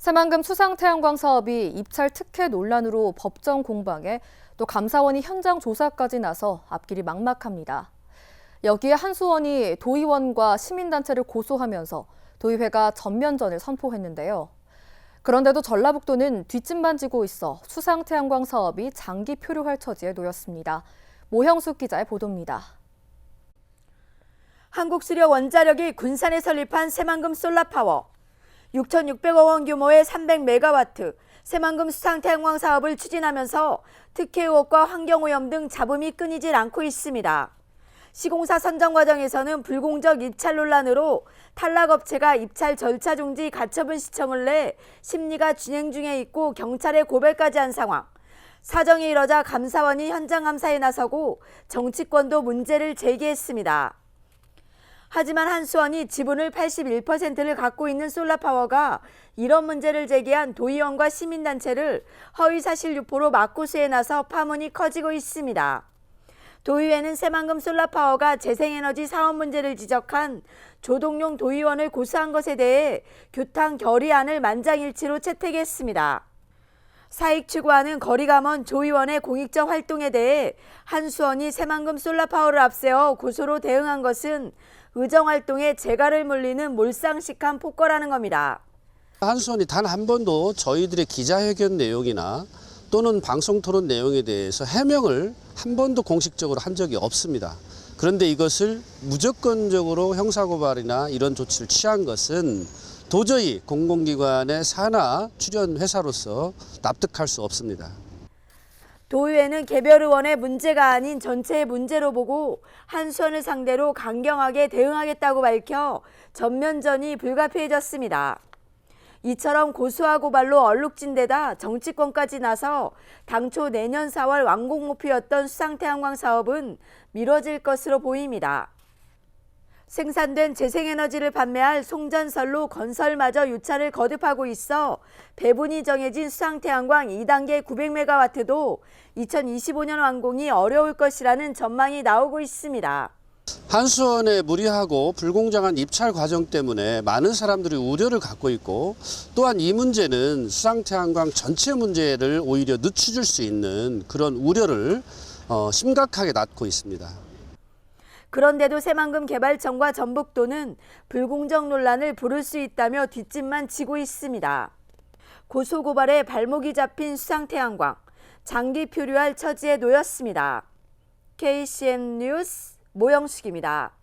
새만금 수상태양광 사업이 입찰 특혜 논란으로 법정 공방에 또 감사원이 현장 조사까지 나서 앞길이 막막합니다. 여기에 한수원이 도의원과 시민단체를 고소하면서 도의회가 전면전을 선포했는데요. 그런데도 전라북도는 뒷짐만 지고 있어 수상태양광 사업이 장기 표류할 처지에 놓였습니다. 모형숙 기자의 보도입니다. 한국수력 원자력이 군산에 설립한 새만금 솔라파워 6,600억 원 규모의 300메가와트 새만금 수상태양광 사업을 추진하면서 특혜 의혹과 환경오염 등 잡음이 끊이질 않고 있습니다. 시공사 선정 과정에서는 불공적 입찰 논란으로 탈락업체가 입찰 절차 중지 가처분 시청을 내 심리가 진행 중에 있고 경찰에 고발까지 한 상황. 사정이 이러자 감사원이 현장 감사에 나서고 정치권도 문제를 제기했습니다. 하지만 한수원이 지분을 81%를 갖고 있는 솔라파워가 이런 문제를 제기한 도의원과 시민단체를 허위사실 유포로 맞고수에 나서 파문이 커지고 있습니다. 도의회는 새만금 솔라파워가 재생에너지 사업 문제를 지적한 조동용 도의원을 고소한 것에 대해 규탄 결의안을 만장일치로 채택했습니다. 사익 추구하는 거리가 먼 조 의원의 공익적 활동에 대해 한수원이 새만금 솔라파워를 앞세워 고소로 대응한 것은 의정활동에 재갈을 물리는 몰상식한 폭거라는 겁니다. 한수원이 단 한 번도 저희들의 기자회견 내용이나 또는 방송 토론 내용에 대해서 해명을 한 번도 공식적으로 한 적이 없습니다. 그런데 이것을 무조건적으로 형사고발이나 이런 조치를 취한 것은 도저히 공공기관의 산하 출연 회사로서 납득할 수 없습니다. 도의회는 개별 의원의 문제가 아닌 전체의 문제로 보고 한수원을 상대로 강경하게 대응하겠다고 밝혀 전면전이 불가피해졌습니다. 이처럼 고소와 고발로 얼룩진 데다 정치권까지 나서 당초 내년 4월 완공 목표였던 수상태양광 사업은 미뤄질 것으로 보입니다. 생산된 재생에너지를 판매할 송전설로 건설마저 유차를 거듭하고 있어 배분이 정해진 수상태양광 2단계 900메가와트도 2025년 완공이 어려울 것이라는 전망이 나오고 있습니다. 한수원의 무리하고 불공정한 입찰 과정 때문에 많은 사람들이 우려를 갖고 있고 또한 이 문제는 수상태양광 전체 문제를 오히려 늦춰줄 수 있는 그런 우려를 어, 심각하게 낳고 있습니다. 그런데도 새만금 개발청과 전북도는 불공정 논란을 부를 수 있다며 뒷짐만 지고 있습니다. 고소고발에 발목이 잡힌 수상태양광, 장기 표류할 처지에 놓였습니다. KCM 뉴스 모영숙입니다.